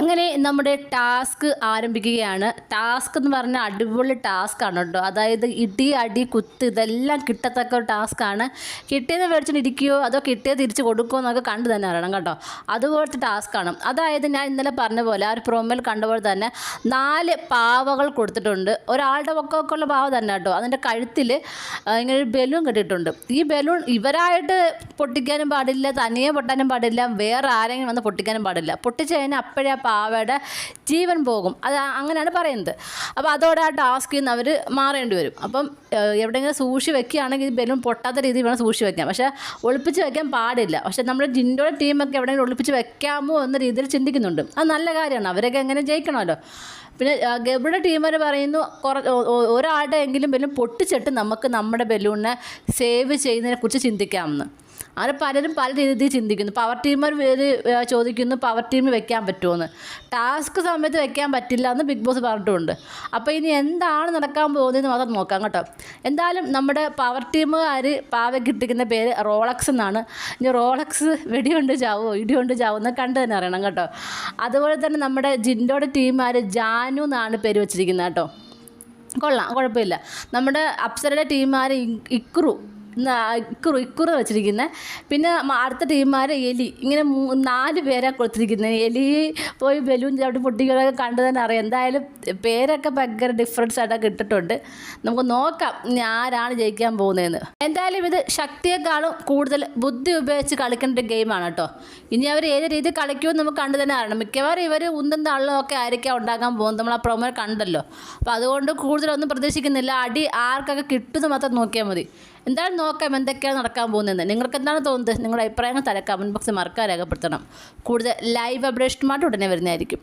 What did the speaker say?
അങ്ങനെ നമ്മുടെ ടാസ്ക് ആരംഭിക്കുകയാണ്. ടാസ്ക് എന്ന് പറഞ്ഞാൽ അടിപൊളി ടാസ്ക് ആണ് കേട്ടോ. അതായത് ഇടി അടി കുത്ത് ഇതെല്ലാം കിട്ടത്തക്ക ഒരു ടാസ്ക് ആണ് കിട്ടിയത് മേടിച്ചിട്ട് ഇരിക്കുകയോ അതോ കിട്ടിയത് തിരിച്ച് കൊടുക്കുമോ എന്നൊക്കെ കണ്ടു തന്നെ അറിയണം കേട്ടോ. അതുപോലത്തെ ടാസ്ക് ആണ് അതായത് ഞാൻ ഇന്നലെ പറഞ്ഞ പോലെ ആ ഒരു പ്രൊമോയിൽ കണ്ടപോലെ തന്നെ നാല് പാവകൾ കൊടുത്തിട്ടുണ്ട്. ഒരാളുടെ പൊക്കമൊക്കെയുള്ള പാവ തന്നെ കേട്ടോ. അതിന്റെ കഴുത്തിൽ ഇങ്ങനെ ഒരു ബലൂൺ കെട്ടിയിട്ടുണ്ട്. ഈ ബലൂൺ ഇവരായിട്ട് പൊട്ടിക്കാനും പാടില്ല തനിയെ പൊട്ടാനും പാടില്ല വേറെ ആരെങ്കിലും വന്ന് പൊട്ടിക്കാനും പാടില്ല. പൊട്ടിച്ച് കഴിഞ്ഞാൽ അപ്പോഴേ പാവയുടെ ജീവൻ പോകും. അത് അങ്ങനെയാണ് പറയുന്നത്. അപ്പോൾ അതോടെ ആ ടാസ്കിൽ നിന്ന് അവർ മാറേണ്ടി വരും. അപ്പം എവിടെയെങ്കിലും സൂക്ഷിച്ച് വെക്കുകയാണെങ്കിൽ ബലൂൺ പൊട്ടാത്ത രീതിയിൽ വേണം സൂക്ഷിച്ച് വെക്കാം പക്ഷേ ഒളിപ്പിച്ച് വെക്കാൻ പാടില്ല. പക്ഷേ നമ്മുടെ ജിൻഡോയുടെ ടീമൊക്കെ എവിടെയെങ്കിലും ഒളിപ്പിച്ച് വെക്കാമോ എന്ന രീതിയിൽ ചിന്തിക്കുന്നുണ്ട്. അത് നല്ല കാര്യമാണ്. അവരൊക്കെ എങ്ങനെ ജയിക്കണമല്ലോ. പിന്നെ ഗബിയുടെ ടീമർ പറയുന്നു കുറ ഒരാളുടെ എങ്കിലും ബലൂൺ പൊട്ടിച്ചിട്ട് നമുക്ക് നമ്മുടെ ബലൂണിനെ സേവ് ചെയ്യുന്നതിനെ കുറിച്ച് ചിന്തിക്കാമെന്ന്. അങ്ങനെ പലരും പല രീതിയിൽ ചിന്തിക്കുന്നു. പവർ ടീമർ പേര് ചോദിക്കുന്നു പവർ ടീമിൽ വെക്കാൻ പറ്റുമെന്ന് ടാസ്ക് സമയത്ത് വെക്കാൻ പറ്റില്ല എന്ന് ബിഗ് ബോസ് പറഞ്ഞിട്ടുണ്ട്. അപ്പോൾ ഇനി എന്താണ് നടക്കാൻ പോകുന്നതെന്ന് മാത്രം നോക്കാം കേട്ടോ. എന്തായാലും നമ്മുടെ പവർ ടീമുകാർ പാവ കിട്ടിക്കുന്ന പേര് റോളക്സ് എന്നാണ്. ഇനി റോളക്സ് വെടിയുണ്ട് ചാവോ? ഇടിയുണ്ട് ചാവോ? എന്ന് കണ്ടു തന്നെ അറിയണം കേട്ടോ. അതുപോലെ തന്നെ നമ്മുടെ ജിൻഡോയുടെ ടീമുകാർ ജാനു എന്നാണ് പേര് വെച്ചിരിക്കുന്നത് കേട്ടോ. കൊള്ളാം കുഴപ്പമില്ല. നമ്മുടെ അപ്സരയുടെ ടീമുകാർ ഇക്രു ഇക്കുറു ഇക്കുറു വെച്ചിരിക്കുന്നത് പിന്നെ അടുത്ത ടീമാരെ എലി. ഇങ്ങനെ നാല് പേരാണ് കൊടുത്തിരിക്കുന്നത് എലി പോയി ബലൂൺ ചവിട്ടി പൊട്ടിക്കുന്നതൊക്കെ കണ്ടു തന്നെ അറിയാം. എന്തായാലും പേരൊക്കെ ഭയങ്കര ഡിഫറൻസ് ആയിട്ടൊക്കെ ഇട്ടിട്ടുണ്ട് നമുക്ക് നോക്കാം ആരാണ് ജയിക്കാൻ പോകുന്നതെന്ന് എന്തായാലും ഇത് ശക്തിയെക്കാളും കൂടുതൽ ബുദ്ധി ഉപയോഗിച്ച് കളിക്കേണ്ട ഒരു ഗെയിമാണ് കേട്ടോ. ഇനി അവർ ഏത് രീതി കളിക്കുമെന്ന് നമുക്ക് കണ്ടു തന്നെ അറിയണം. മിക്കവാറും ഇവർ ഉന്തും തള്ളും ഒക്കെ ആയിരിക്കാം ഉണ്ടാക്കാൻ പോകുന്നത്. നമ്മൾ ആ പ്രൊമോ കണ്ടല്ലോ. അപ്പോൾ അതുകൊണ്ട് കൂടുതലൊന്നും പ്രതീക്ഷിക്കുന്നില്ല. അടി ആർക്കൊക്കെ കിട്ടുമെന്ന് മാത്രം നോക്കിയാൽ മതി. എന്തായാലും നോക്കാം എന്തൊക്കെയാണ് നടക്കാൻ പോകുന്നത് നിങ്ങൾക്ക് എന്താണ് തോന്നുന്നത്? നിങ്ങളുടെ അഭിപ്രായങ്ങൾ തല കമന്റ് ബോക്സിൽ മറക്കാൻ രേഖപ്പെടുത്തണം. കൂടുതൽ ലൈവ് അപ്ഡേഷനുമായിട്ട് ഉടനെ വരുന്നതായിരിക്കും.